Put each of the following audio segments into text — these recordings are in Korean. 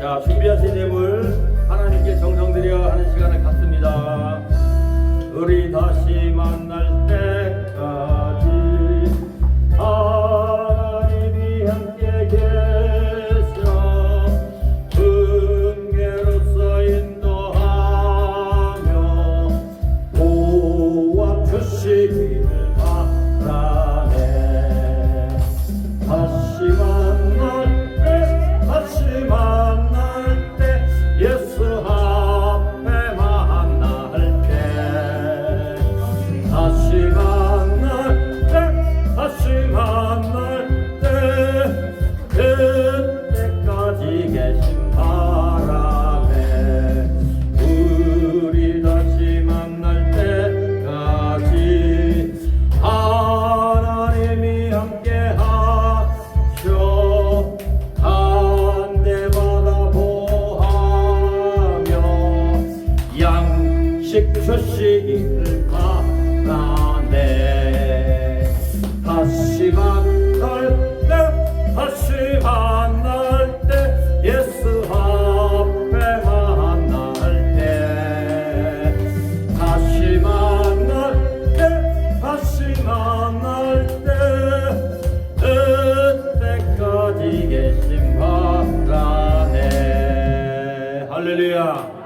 자, 준비하신 예물 하나님께 정성드려 하는 시간을 갖습니다. 식 주시기를 바라네 다시 만날 때 다시 만날 때 예수 앞에 만날 때. 다시 만날 때 다시 만날 때 그때까지 계신 바라네 할렐루야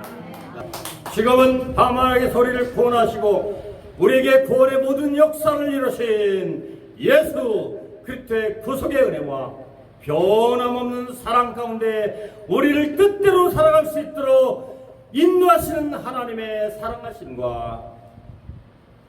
지금은 다만에게 소리를 구원하시고 우리에게 구원의 모든 역사를 이루신 예수 그리스도의 구속의 은혜와 변함없는 사랑 가운데 우리를 뜻대로 살아갈 수 있도록 인도하시는 하나님의 사랑하심과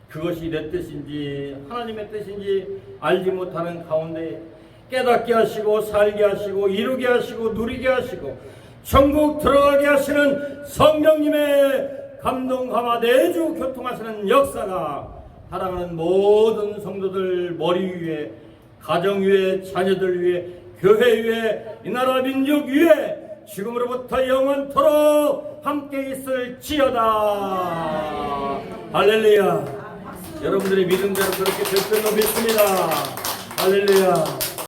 그것이 내 뜻인지 하나님의 뜻인지 알지 못하는 가운데 깨닫게 하시고 살게 하시고 이루게 하시고 누리게 하시고 천국 들어가게 하시는 성령님의 감동 감화 내주 교통하시는 역사가 사랑하는 모든 성도들 머리 위에 가정 위에 자녀들 위에 교회 위에 이 나라 민족 위에 지금으로부터 영원토록 함께 있을지어다. 할렐루야. 여러분들의 믿음대로 그렇게 될 줄로 믿습니다. 할렐루야